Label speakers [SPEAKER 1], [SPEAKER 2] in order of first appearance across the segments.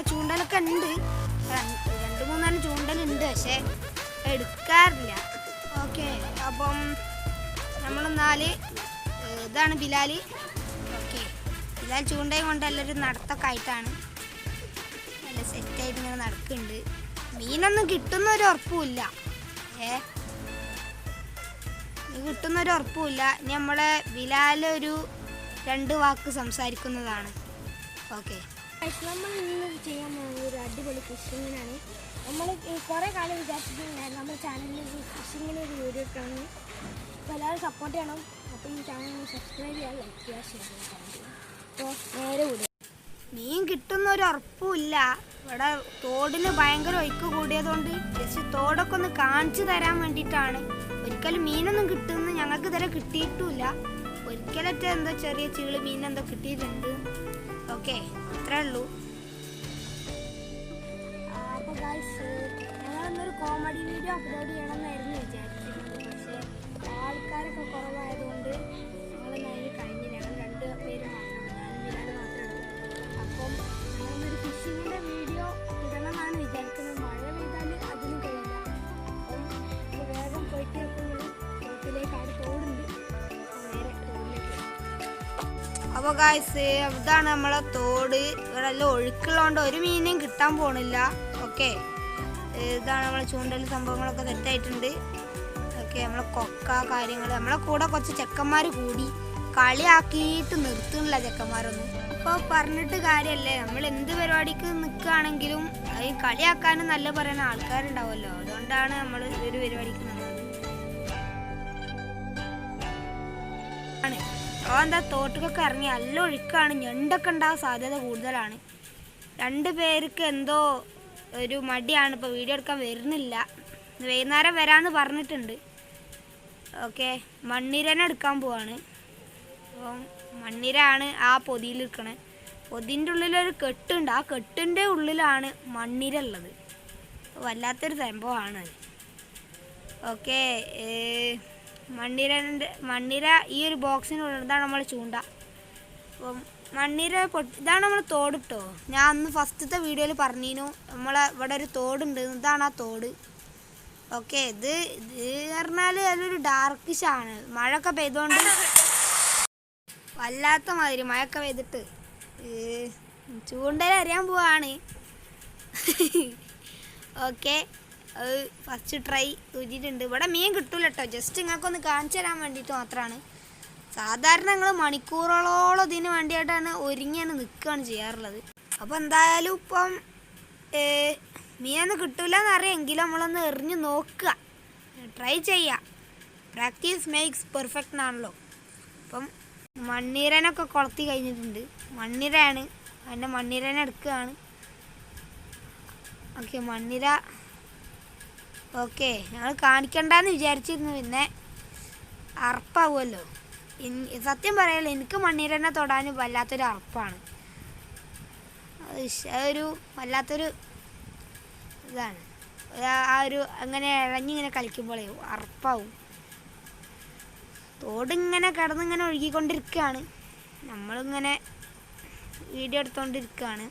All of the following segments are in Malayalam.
[SPEAKER 1] വേറെ ചൂണ്ടലൊക്കെ ഉണ്ട് രണ്ട് മൂന്നാൽ ചൂണ്ടലുണ്ട് പക്ഷെ എടുക്കാറില്ല. ഓക്കെ അപ്പം നമ്മൾ നാല് ഇതാണ് ബിലാലി. ഓക്കെ ബിലാൽ ചൂണ്ടയും കൊണ്ട് എല്ലാവരും നടത്തൊക്കെ ആയിട്ടാണ് നല്ല സെറ്റായിട്ട് ഇങ്ങനെ നടക്കുന്നുണ്ട് മീനൊന്നും കിട്ടുന്ന ഒരു ഉറപ്പുമില്ല ഏ കിട്ടുന്ന ഒരു ഉറപ്പുമില്ല ഇനി നമ്മളെ ബിലാൽ ഒരു രണ്ട് വാക്ക് സംസാരിക്കുന്നതാണ്. ഓക്കെ.
[SPEAKER 2] നമ്മൾ ഇന്ന് ചെയ്യാൻ പോകുന്നത് ഒരു അടിപൊളി ഫിഷിങ്ങിനാണ് നമ്മൾ കുറേ കാലം വിചാരിച്ചിട്ടുണ്ടായിരുന്നു നമ്മുടെ ചാനലിൽ ഫിഷിങ്ങിന് ഒരു വീഡിയോ ഇട്ടാണ് അപ്പോൾ എല്ലാവരും സപ്പോർട്ട് ചെയ്യണം. അപ്പോൾ ഈ ചാനൽ സബ്സ്ക്രൈബ് ചെയ്യാൻ ലൈക്ക് ചെയ്യാൻ ഷെയർ ചെയ്യാൻ അപ്പോൾ നേരെ കൂടി
[SPEAKER 1] മീൻ കിട്ടുന്ന ഒരു ഉറപ്പുമില്ല ഇവിടെ തോടിന് ഭയങ്കര ഒഴുക്ക് കൂടിയതുകൊണ്ട് ജസ്റ്റ് തോടൊക്കെ ഒന്ന് കാണിച്ചു തരാൻ വേണ്ടിയിട്ടാണ്. ഒരിക്കലും മീനൊന്നും കിട്ടുന്ന ഞങ്ങൾക്ക് ഇതുവരെ കിട്ടിയിട്ടുമില്ല. ഒരിക്കലത്തെ എന്തോ ചെറിയ ചീൾ മീൻ എന്തോ കിട്ടിയിട്ടുണ്ട്. ഓക്കെ അത്രേ ഉള്ളൂ
[SPEAKER 2] അപ്പോൾ ഗായ്സ് ഞങ്ങളൊന്നൊരു കോമഡി വീഡിയോ അപ്ലോഡ് ചെയ്യണമെന്നായിരുന്നു വിചാരിച്ചിരുന്നത്. പക്ഷേ ആൾക്കാരൊക്കെ കുറവായതുകൊണ്ട് ഞങ്ങൾ കഴിഞ്ഞില്ല ഞങ്ങൾ രണ്ട് പേര് മാത്രമാണ് ഞാൻ മാത്രമേ അപ്പം അപ്പോൾ
[SPEAKER 1] ഗായ്സ് ഇതാണ് നമ്മളെ തോട്. ഇവിടെ എല്ലാം ഒഴുക്കുള്ളതുകൊണ്ട് ഒരു മീനും കിട്ടാൻ പോണില്ല. ഓക്കെ ഇതാണ് നമ്മളെ ചൂണ്ടൽ സംഭവങ്ങളൊക്കെ സെറ്റായിട്ടുണ്ട് ഓക്കെ നമ്മളെ കൊക്ക കാര്യങ്ങൾ നമ്മളെ കൂടെ കുറച്ച് ചെക്കന്മാർ കൂടി കളിയാക്കിയിട്ട് നിർത്തുന്നില്ല ചെക്കന്മാരൊന്നും. ഇപ്പോൾ പറഞ്ഞിട്ട് കാര്യമല്ലേ നമ്മൾ എന്ത് പരിപാടിക്ക് നിൽക്കുകയാണെങ്കിലും അത് കളിയാക്കാനും നല്ല പറയുന്ന ആൾക്കാരുണ്ടാവുമല്ലോ അതുകൊണ്ടാണ് നമ്മൾ ഒരു പരിപാടിക്ക് നിന്നത്. ആണ്. അപ്പോൾ എന്താ തോട്ടിലൊക്കെ ഇറങ്ങി നല്ല ഒഴുക്കാണ്. ഞണ്ടൊക്കെ ഉണ്ടാകാൻ സാധ്യത കൂടുതലാണ്. രണ്ട് പേർക്ക് എന്തോ ഒരു മടിയാണ്. ഇപ്പോൾ വീഡിയോ എടുക്കാൻ വരുന്നില്ല. വൈകുന്നേരം വരാമെന്ന് പറഞ്ഞിട്ടുണ്ട്. ഓക്കെ മണ്ണിരനെ എടുക്കാൻ പോവാണ്. അപ്പം മണ്ണിരാണ് ആ പൊതിയിൽ നിൽക്കണേ. പൊതിന്റെ ഉള്ളിലൊരു കെട്ടുണ്ട്. ആ കെട്ടിന്റെ ഉള്ളിലാണ് മണ്ണിര ഉള്ളത്. വല്ലാത്തൊരു സംഭവമാണ് ഓക്കെ മണ്ണിരന്റെ മണ്ണിര ഈ ഒരു ബോക്സിനുള്ളിൽ ഇതാണ് നമ്മൾ ചൂണ്ട. അപ്പം മണ്ണിര പൊട്ടി ഇതാണ് നമ്മൾ തോടിട്ടോ ഞാൻ അന്ന് ഫസ്റ്റത്തെ വീഡിയോയിൽ പറഞ്ഞിരുന്നു നമ്മളെ ഇവിടെ ഒരു തോടുണ്ട് ഇതാണ് ആ തോട്. ഓക്കെ ഇത് ഇത് പറഞ്ഞാൽ അതൊരു ഡാർക്കിഷാണ് മഴയൊക്കെ പെയ്തുകൊണ്ട് വല്ലാത്ത മാതിരി മഴയൊക്കെ പെയ്തിട്ട് ചൂണ്ടയിൽ അറിയാൻ പോവാണ്. ഓക്കെ ഫസ്റ്റ് ട്രൈ തൂറ്റിയിട്ടുണ്ട് ഇവിടെ മീൻ കിട്ടൂല കേട്ടോ ജസ്റ്റ് നിങ്ങൾക്കൊന്ന് കാണിച്ചു തരാൻ വേണ്ടിയിട്ട് മാത്രമാണ് സാധാരണ ഞങ്ങൾ മണിക്കൂറുകളോളം ഇതിന് വേണ്ടിയിട്ടാണ് ഒരുങ്ങിയാണ് നിൽക്കുകയാണ് ചെയ്യാറുള്ളത്. അപ്പോൾ എന്തായാലും ഇപ്പം മീനൊന്നും കിട്ടൂല എന്നറിയാം എങ്കിലും നമ്മളൊന്ന് എറിഞ്ഞ് നോക്കുക. ട്രൈ ചെയ്യുക പ്രാക്ടീസ് മേക്സ് പെർഫെക്റ്റ് എന്നാണല്ലോ. അപ്പം മണ്ണീരനൊക്കെ കൊളത്തി കഴിഞ്ഞിട്ടുണ്ട്. മണ്ണിരയാണ്. അതിന്റെ മണ്ണിരനെ എടുക്കുകയാണ്. ഓക്കെ മണ്ണിര ഓക്കെ ഞങ്ങൾ കാണിക്കണ്ടെന്ന് വിചാരിച്ചിരുന്നു. പിന്നെ അറപ്പാവുമല്ലോ ഇൻ- സത്യം പറയാലോ എനിക്ക് മണ്ണീരനെ തൊടാൻ വല്ലാത്തൊരു അർപ്പാണ്. ഒരു വല്ലാത്തൊരു ഇതാണ്. ആ- ഒരു അങ്ങനെ ഇഴഞ്ഞിങ്ങനെ കളിക്കുമ്പോഴേ അറപ്പാവും തോടിങ്ങനെ കിടന്നിങ്ങനെ ഒഴുകിക്കൊണ്ടിരിക്കുകയാണ് നമ്മളിങ്ങനെ വീഡിയോ എടുത്തുകൊണ്ടിരിക്കുകയാണ്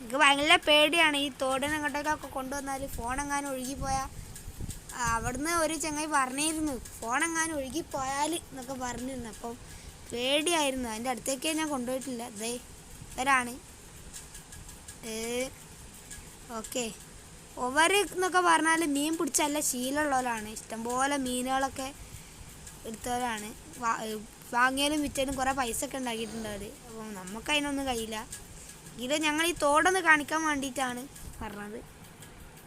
[SPEAKER 1] എനിക്ക് ഭയങ്കര പേടിയാണ് ഈ തോടിനെ അങ്ങോട്ടേക്കൊക്കെ കൊണ്ടുവന്നാൽ ഫോണെങ്ങാനും ഒഴുകിപ്പോയാൽ അവിടുന്ന് ഒരു ചങ്ങായി പറഞ്ഞിരുന്നു ഫോണെങ്ങാനും ഒഴുകിപ്പോയാൽ എന്നൊക്കെ പറഞ്ഞിരുന്നു. അപ്പം പേടിയായിരുന്നു. അതിന്റെ അടുത്തേക്ക് ഞാൻ കൊണ്ടുപോയിട്ടില്ല. ദേ ഇവരാണ്. ഓക്കെ. ഒവർ എന്നൊക്കെ പറഞ്ഞാൽ മീൻ പിടിച്ചല്ല ശീലമുള്ളവരാണ്. ഇഷ്ടംപോലെ മീനുകളൊക്കെ എടുത്തവരാണ്. വാങ്ങിയാലും വിറ്റാലും കുറേ പൈസ ഒക്കെ ഉണ്ടാക്കിയിട്ടുണ്ട് അവർ അപ്പം നമുക്ക് അതിനൊന്നും കഴിയില്ല. ഇത് ഞങ്ങൾ ഈ തോടൊന്ന് കാണിക്കാൻ വേണ്ടിയിട്ടാണ് പറഞ്ഞത്.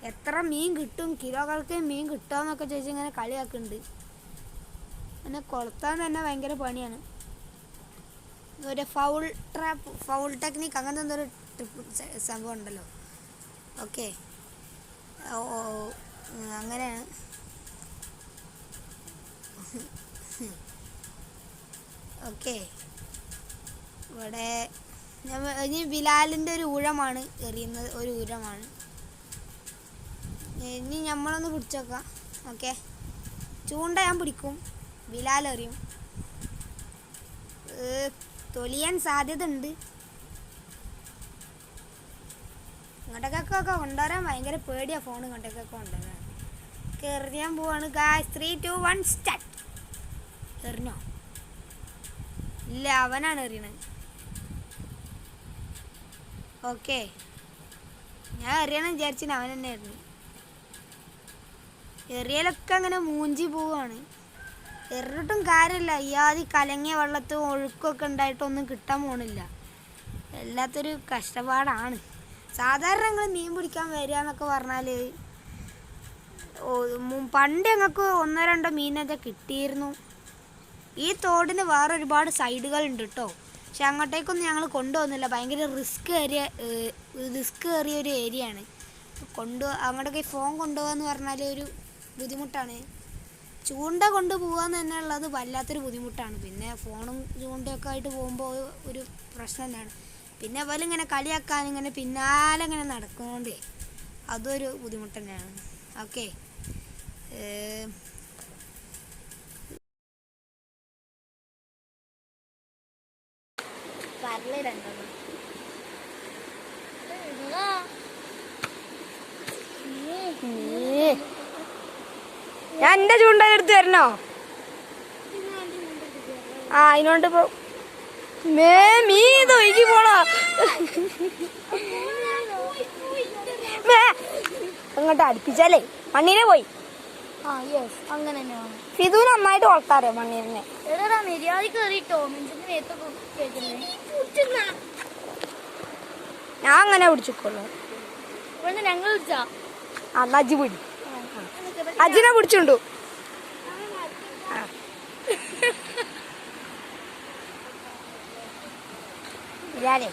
[SPEAKER 1] എത്ര മീൻ കിട്ടും? കിലോകൾക്ക് മീൻ കിട്ടുമെന്നൊക്കെ ചോദിച്ച് ഇങ്ങനെ കളിയാക്കുന്നുണ്ട് പിന്നെ കൊളുത്താൻ തന്നെ ഭയങ്കര പണിയാണ്. ഒരു ഫൗൾ ട്രാപ്പ് ഫൗൾ ടെക്നിക്ക് അങ്ങനത്തെ എന്തൊരു സംഭവം ഉണ്ടല്ലോ. ഓക്കെ അങ്ങനെയാണ് ഓക്കെ ഇവിടെ ഞാൻ ഇനി ബിലാലിന്റെ ഒരു ഊഴമാണ് എറിയുന്നത് ഒരു ഊഴമാണ്. ഇനി നമ്മളൊന്ന് പിടിച്ചേക്കാം. ഓക്കെ. ചൂണ്ട ഞാൻ പിടിക്കും. ഏ, തൊലിയാൻ സാധ്യത ഉണ്ട്. ഇങ്ങോട്ടേക്കൊക്കെ കൊണ്ടുവരാൻ ഭയങ്കര പേടിയാ ഫോൺ ഇങ്ങോട്ടേക്കൊക്കെ കൊണ്ടുവരാൻ. എറിയാൻ പോവാണ്. Guys three two one start എറിഞ്ഞോ? ഇല്ല അവനാണ് എറിയണത് ഓക്കെ. ഞാൻ എറിയണം വിചാരിച്ചിന് അവൻ തന്നെ എറിഞ്ഞു. എറിയലൊക്കെ അങ്ങനെ മൂഞ്ചി പോവാണ്. എറിഞ്ഞിട്ടും കാര്യമില്ല. ഇയാതി കലങ്ങിയ വെള്ളത്തും ഒഴുക്കൊക്കെ ഉണ്ടായിട്ടൊന്നും കിട്ടാൻ പോണില്ല. എല്ലാത്തൊരു കഷ്ടപ്പാടാണ്. സാധാരണ ഞങ്ങൾ മീൻ പിടിക്കാൻ വരിക എന്നൊക്കെ പറഞ്ഞാൽ പണ്ട് ഞങ്ങൾക്ക് ഒന്നോ രണ്ടോ മീനൊക്കെ കിട്ടിയിരുന്നു. ഈ തോടിന് വേറെ ഒരുപാട് സൈഡുകളുണ്ട് കേട്ടോ പക്ഷെ അങ്ങോട്ടേക്കൊന്നും ഞങ്ങൾ കൊണ്ടുപോകുന്നില്ല. ഭയങ്കര റിസ്ക് ഏരിയ റിസ്ക് ഏറിയ ഒരു ഏരിയ ആണ് കൊണ്ടു അങ്ങോട്ടൊക്കെ ഫോൺ കൊണ്ടുപോകാന്ന് പറഞ്ഞാൽ ഒരു ബുദ്ധിമുട്ടാണ്. ചൂണ്ട കൊണ്ട് പോകാന്ന് തന്നെ ഉള്ളത് വല്ലാത്തൊരു ബുദ്ധിമുട്ടാണ്. പിന്നെ ഫോണും ചൂണ്ടയൊക്കെ ആയിട്ട് പോകുമ്പോൾ ഒരു പ്രശ്നം തന്നെയാണ്. പിന്നെ പോലെ ഇങ്ങനെ കളിയാക്കാൻ ഇങ്ങനെ പിന്നാലെ ഇങ്ങനെ നടക്കുന്നതുകൊണ്ട് അതൊരു ബുദ്ധിമുട്ട് തന്നെയാണ്. ഓക്കെ. ഞാൻ എന്റെ ചൂണ്ട എടുത്ത് തരണോ? ആ അതിനോണ്ട് ഇപ്പൊ മേ മീ ഇത് ഒഴുകി പോണോ? മേ അങ്ങോട്ട് അടുപ്പിച്ചാലേ മണ്ണിനെ പോയി. ഫിതു നന്നായിട്ട് വളർത്താറേ
[SPEAKER 2] കേൾക്കുന്നേ.
[SPEAKER 1] ഞാൻ അങ്ങനെ
[SPEAKER 2] പിടിച്ചിക്കോളൂ. ഞങ്ങൾ
[SPEAKER 1] അന്നാജി പിടി. അജിനെ പിടിച്ചുണ്ടു ഇല്ലാലേ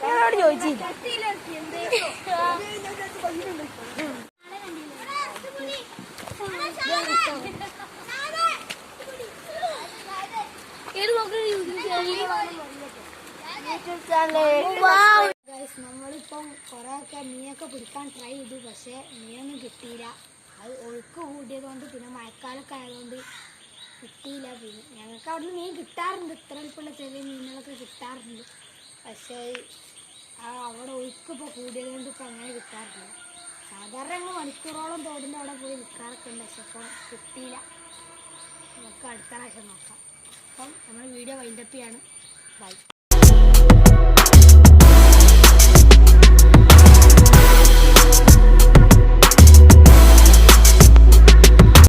[SPEAKER 1] ഞങ്ങളോട് ചോദിച്ചില്ല നമ്മളിപ്പം കുറേ ഒക്കെ മീനൊക്കെ പിടിക്കാൻ ട്രൈ ചെയ്തു. പക്ഷേ മീനൊന്നും കിട്ടിയില്ല. അത് ഒഴുക്ക് കൂടിയതുകൊണ്ട് പിന്നെ മഴക്കാലൊക്കെ ആയതുകൊണ്ട് കിട്ടിയില്ല പിന്നെ ഞങ്ങൾക്ക് അവിടുന്ന് മീൻ കിട്ടാറുണ്ട്. ഇത്ര വലിപ്പമുള്ള ചെറിയ മീനുകളൊക്കെ കിട്ടാറുണ്ട്. പക്ഷേ അവിടെ ഒഴുക്ക് ഇപ്പോൾ കൂടിയതുകൊണ്ട് ഇപ്പം അങ്ങനെ കിട്ടാറില്ല. സാധാരണ ഞങ്ങൾ മണിക്കൂറോളം തോടിന്റെ അവിടെ പോയി നിൽക്കാറൊക്കെ ഉണ്ട്. പക്ഷെ ഇപ്പം കിട്ടിയില്ല. നമുക്ക് അടുത്ത പ്രാവശ്യം നോക്കാം. അപ്പം നമ്മൾ വീഡിയോ വൈൻഡപ്പ് ചെയ്യാണ്. ബൈ